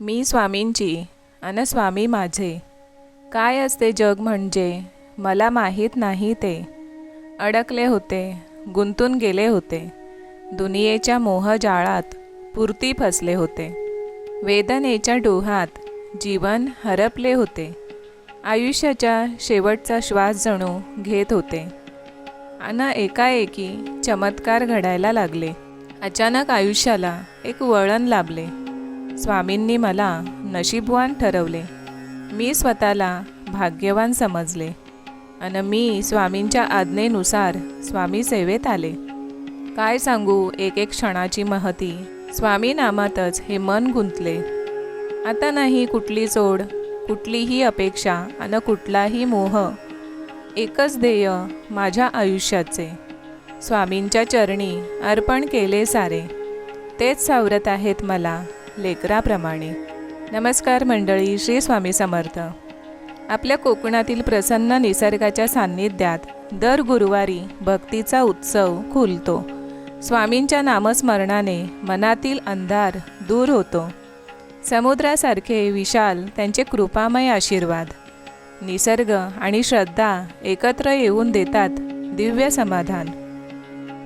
मी स्वामींची अन स्वामी माझे. काय असते जग म्हणजे? मला माहीत नाही ते. अडकले होते गुंतून गेले होते. दुनियेच्या मोहजाळात पुरती फसले होते. वेदनेच्या डोहात जीवन हरपले होते. आयुष्याच्या शेवटचा श्वास जणू घेत होते. अन एकाएकी चमत्कार घडायला लागले. अचानक आयुष्याला एक वळण लाभले. स्वामींनी मला नशीबवान ठरवले. मी स्वतःला भाग्यवान समजले आणि मी स्वामींच्या आज्ञेनुसार स्वामी सेवेत आले. काय सांगू एक एक क्षणाची महती स्वामी नामातच हे मन गुंतले. आता नाही कुठली जोड कुठलीही अपेक्षा आणि कुठलाही मोह एकच ध्येय माझ्या आयुष्याचे. स्वामींच्या चरणी अर्पण केले सारे. तेच सावरत आहेत मला लेकराप्रमाणे. नमस्कार मंडळी श्री स्वामी समर्थ. आपल्या कोकणातील प्रसन्न निसर्गाच्या सान्निध्यात दर गुरुवारी भक्तीचा उत्सव खुलतो. स्वामींच्या नामस्मरणाने मनातील अंधार दूर होतो. समुद्रासारखे विशाल त्यांचे कृपामय आशीर्वाद. निसर्ग आणि श्रद्धा एकत्र येऊन देतात दिव्य समाधान.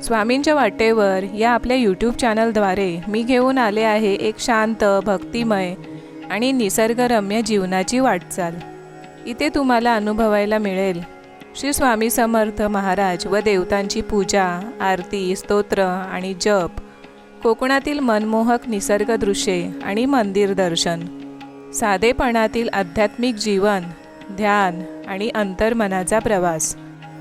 स्वामींच्या वाटेवर या आपल्या यूट्यूब चॅनलद्वारे मी घेऊन आले आहे एक शांत भक्तिमय आणि निसर्गरम्य जीवनाची वाटचाल. इथे तुम्हाला अनुभवायला मिळेल. श्री स्वामी समर्थ महाराज व देवतांची पूजा आरती स्तोत्र आणि जप कोकणातील मनमोहक निसर्ग दृश्ये आणि मंदिर दर्शन साधेपणातील आध्यात्मिक जीवन ध्यान आणि अंतर्मनाचा प्रवास.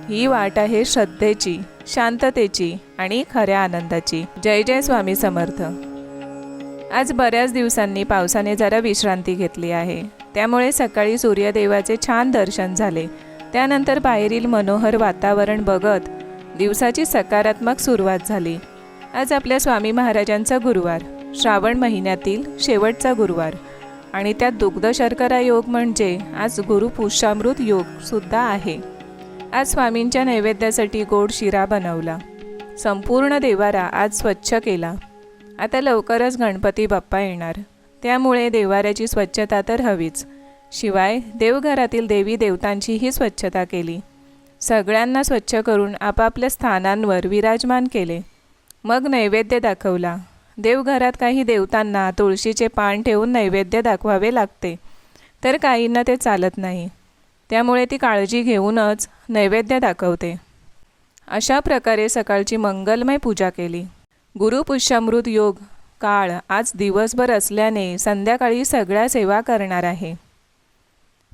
ही वाट आहे श्रद्धेची शांततेची आणि खऱ्या आनंदाची. जय जय स्वामी समर्थ. आज बऱ्याच दिवसांनी पावसाने जरा विश्रांती घेतली आहे. त्यामुळे सकाळी सूर्यदेवाचे छान दर्शन झाले. त्यानंतर बाहेरील मनोहर वातावरण बघत दिवसाची सकारात्मक सुरुवात झाली. आज आपल्या स्वामी महाराजांचा गुरुवार श्रावण महिन्यातील शेवटचा गुरुवार आणि त्यात दुग्ध शर्करा योग म्हणजे आज गुरु पुष्यामृत योग सुद्धा आहे. आज स्वामींच्या नैवेद्यासाठी गोड शिरा बनवला. संपूर्ण देवारा आज स्वच्छ केला. आता लवकरच गणपती बाप्पा येणार. त्यामुळे देवाऱ्याची स्वच्छता तर हवीच. शिवाय देवघरातील देवी देवतांचीही स्वच्छता केली. सगळ्यांना स्वच्छ करून आपापल्या स्थानांवर विराजमान केले. मग नैवेद्य दाखवला. देवघरात काही देवतांना तुळशीचे पान ठेवून नैवेद्य दाखवावे लागते. तर काहींना ते चालत नाही. त्यामुळे ती काळजी घेऊनच नैवेद्य दाखवते. अशा प्रकारे सकाळची मंगलमय पूजा केली. गुरुपुष्यामृत योग काळ आज दिवसभर असल्याने संध्याकाळी सगळ्या सेवा करणार आहे.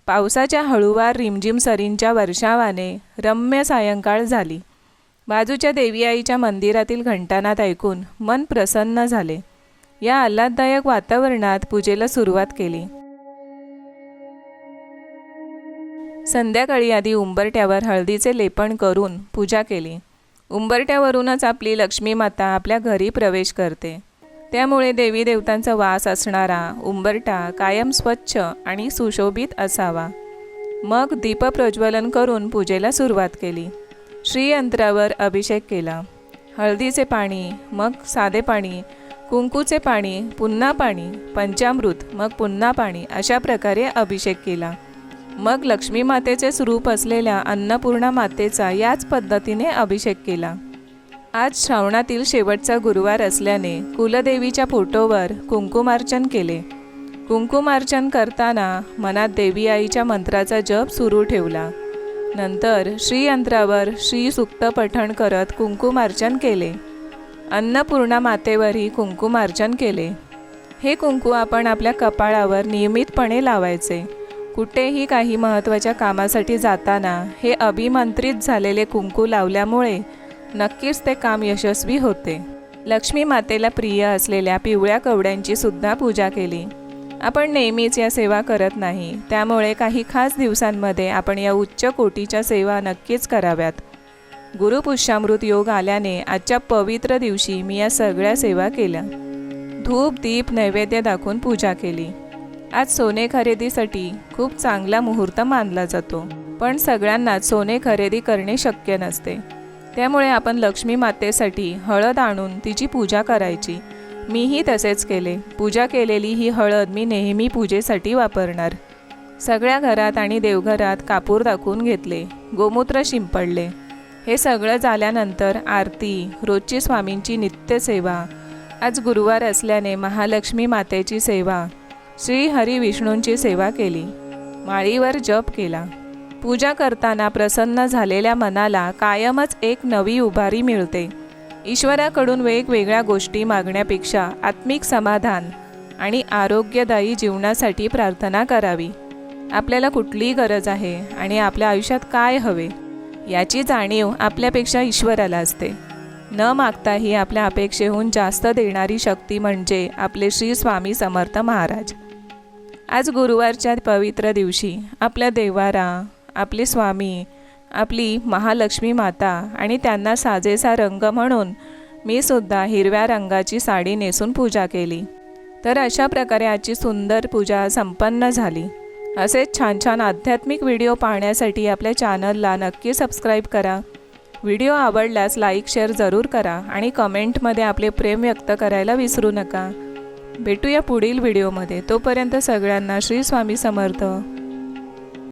पावसाच्या हळूवार रिमझिम सरींच्या वर्षावाने रम्य सायंकाळ झाली. बाजूच्या देवी आईच्या मंदिरातील घंटानात ऐकून मन प्रसन्न झाले. या आल्हाददायक वातावरणात पूजेला सुरुवात केली. संध्याकाळी आधी उंबरट्यावर हळदीचे लेपण करून पूजा केली. उंबरट्यावरूनच आपली लक्ष्मी माता आपल्या घरी प्रवेश करते. त्यामुळे देवी देवतांचा वास असणारा उंबरटा कायम स्वच्छ आणि सुशोभित असावा. मग दीपप्रज्वलन करून पूजेला सुरुवात केली. श्रीयंत्रावर अभिषेक केला. हळदीचे पाणी मग साधे पाणी कुंकूचे पाणी पुन्हा पाणी पंचामृत मग पुन्हा पाणी अशा प्रकारे अभिषेक केला. मग लक्ष्मी मातेचे स्वरूप असलेल्या अन्नपूर्णा मातेचा याच पद्धतीने अभिषेक केला. आज श्रावणातील शेवटचा गुरुवार असल्याने कुलदेवीच्या फोटोवर कुंकुमार्चन केले. कुंकुमार्चन करताना मनात देवी आईच्या मंत्राचा जप सुरू ठेवला. नंतर श्रीयंत्रावर श्री सुक्त पठण करत कुंकुमार्चन केले. अन्नपूर्णा मातेवरही कुंकुमार्चन केले. हे कुंकू आपण आपल्या कपाळावर नियमितपणे लावायचे. कुठेही काही महत्त्वाच्या कामासाठी जाताना हे अभिमंत्रित झालेले कुंकू लावल्यामुळे नक्कीच ते काम यशस्वी होते. लक्ष्मी मातेला प्रिय असलेल्या पिवळ्या कवड्यांची सुद्धा पूजा केली. आपण नेहमीच या सेवा करत नाही त्यामुळे काही खास दिवसांमध्ये आपण या उच्च कोटीच्या सेवा नक्कीच कराव्यात. गुरुपुष्यामृत योग आल्याने आजच्या पवित्र दिवशी मी या सगळ्या सेवा केल्या. धूप दीप नैवेद्य दाखवून पूजा केली. आज सोने खरेदीसाठी खूप चांगला मुहूर्त मानला जातो. पण सगळ्यांनाच सोने खरेदी करणे शक्य नसते. त्यामुळे आपण लक्ष्मी मातेसाठी हळद आणून तिची पूजा करायची. मीही तसेच केले. पूजा केलेली ही हळद मी नेहमी पूजेसाठी वापरणार. सगळ्या घरात आणि देवघरात कापूर दाखवून घेतले. गोमूत्र शिंपडले. हे सगळं झाल्यानंतर आरती रोजची स्वामींची नित्यसेवा. आज गुरुवार असल्याने महालक्ष्मी मातेची सेवा. श्री हरी विष्णूंची सेवा केली. माळीवर जप केला. पूजा करताना प्रसन्न झालेल्या मनाला कायमच एक नवी उभारी मिळते. ईश्वराकडून वेगवेगळ्या गोष्टी मागण्यापेक्षा आत्मिक समाधान आणि आरोग्यदायी जीवनासाठी प्रार्थना करावी. आपल्याला कुठली गरज आहे आणि आपल्या आयुष्यात काय हवे याची जाणीव आपल्यापेक्षा ईश्वराला असते. न मागताही आपल्या अपेक्षेहून जास्त देणारी शक्ती म्हणजे आपले श्री स्वामी समर्थ महाराज. आज गुरुवारच्या पवित्र दिवशी आपल्या देवारा आपले स्वामी आपली महालक्ष्मी माता आणि त्यांना साजेसा रंग म्हणून मी सुद्धा हिरव्या रंगाची साडी नेसून पूजा केली. तर अशा प्रकारे आजची सुंदर पूजा संपन्न झाली. असेच छान छान आध्यात्मिक व्हिडिओ पाहण्यासाठी आपल्या चॅनलला नक्की सबस्क्राईब करा. व्हिडिओ आवडल्यास लाईक शेअर जरूर करा आणि कमेंटमध्ये आपले प्रेम व्यक्त करायला विसरू नका. भेटूया पुढील व्हिडिओमध्ये. तोपर्यंत सगळ्यांना श्री स्वामी समर्थ.